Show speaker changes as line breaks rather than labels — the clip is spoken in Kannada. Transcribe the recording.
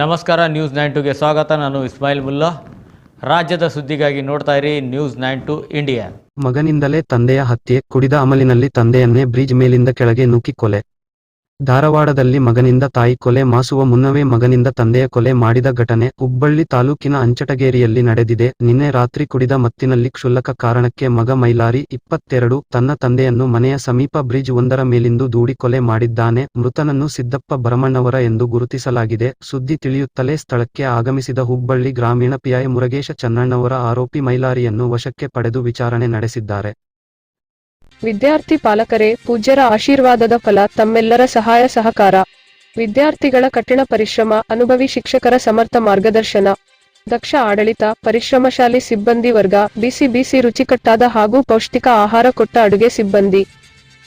ನಮಸ್ಕಾರ ನ್ಯೂಸ್ ನೈನ್ ಟುಗೆ ಸ್ವಾಗತ. ನಾನು ಇಸ್ಮಾಯಿಲ್ ಮುಲ್ಲಾ. ರಾಜ್ಯದ ಸುದ್ದಿಗಾಗಿ ನೋಡ್ತಾ ಇರಿ ನ್ಯೂಸ್ ನೈನ್ ಟು ಇಂಡಿಯಾ
ಮಗನಿಂದಲೇ ತಂದೆಯ ಹತ್ಯೆ, ಕುಡಿದ ಅಮಲಿನಲ್ಲಿ ತಂದೆಯನ್ನೇ ಬ್ರಿಡ್ಜ್ ಮೇಲಿಂದ ಕೆಳಗೆ ನೂಕಿ ಕೊಲೆ. ಧಾರವಾಡದಲ್ಲಿ ಮಗನಿಂದ ತಾಯಿ ಕೊಲೆ ಮಾಸುವ ಮುನ್ನವೇ ಮಗನಿಂದ ತಂದೆಯ ಕೊಲೆ ಮಾಡಿದ ಘಟನೆ ಹುಬ್ಬಳ್ಳಿ ತಾಲೂಕಿನ ಅಂಚಟಗೇರಿಯಲ್ಲಿ ನಡೆದಿದೆ. ನಿನ್ನೆ ರಾತ್ರಿ ಕುಡಿದ ಮತ್ತಿನಲ್ಲಿ ಕ್ಷುಲ್ಲಕ ಕಾರಣಕ್ಕೆ ಮಗ ಮೈಲಾರಿ ಇಪ್ಪತ್ತೆರಡು ತನ್ನ ತಂದೆಯನ್ನು ಮನೆಯ ಸಮೀಪ ಬ್ರಿಡ್ಜ್ ಒಂದರ ಮೇಲಿಂದು ದೂಡಿ ಕೊಲೆ ಮಾಡಿದ್ದಾನೆ. ಮೃತನನ್ನು ಸಿದ್ದಪ್ಪ ಭರಮಣ್ಣವರ ಎಂದು ಗುರುತಿಸಲಾಗಿದೆ. ಸುದ್ದಿ ತಿಳಿಯುತ್ತಲೇ ಸ್ಥಳಕ್ಕೆ ಆಗಮಿಸಿದ ಹುಬ್ಬಳ್ಳಿ ಗ್ರಾಮೀಣ ಪಿಐ ಮುರಗೇಶ ಚನ್ನಣ್ಣವರ ಆರೋಪಿ ಮೈಲಾರಿಯನ್ನು ವಶಕ್ಕೆ ಪಡೆದು ವಿಚಾರಣೆ ನಡೆಸಿದ್ದಾರೆ.
ವಿದ್ಯಾರ್ಥಿ ಪಾಲಕರೇ, ಪೂಜ್ಯರ ಆಶೀರ್ವಾದದ ಫಲ, ತಮ್ಮೆಲ್ಲರ ಸಹಾಯ ಸಹಕಾರ. ವಿದ್ಯಾರ್ಥಿಗಳ ಕಠಿಣ ಪರಿಶ್ರಮ, ಅನುಭವಿ ಶಿಕ್ಷಕರ ಸಮರ್ಥ ಮಾರ್ಗದರ್ಶನ. ದಕ್ಷ ಆಡಳಿತ, ಪರಿಶ್ರಮಶಾಲಿ ಸಿಬ್ಬಂದಿ ವರ್ಗ, ಬಿಸಿ ಬಿಸಿ ರುಚಿಕಟ್ಟಾದ ಹಾಗೂ ಪೌಷ್ಟಿಕ ಆಹಾರ ಕೊಟ್ಟ ಅಡುಗೆ ಸಿಬ್ಬಂದಿ.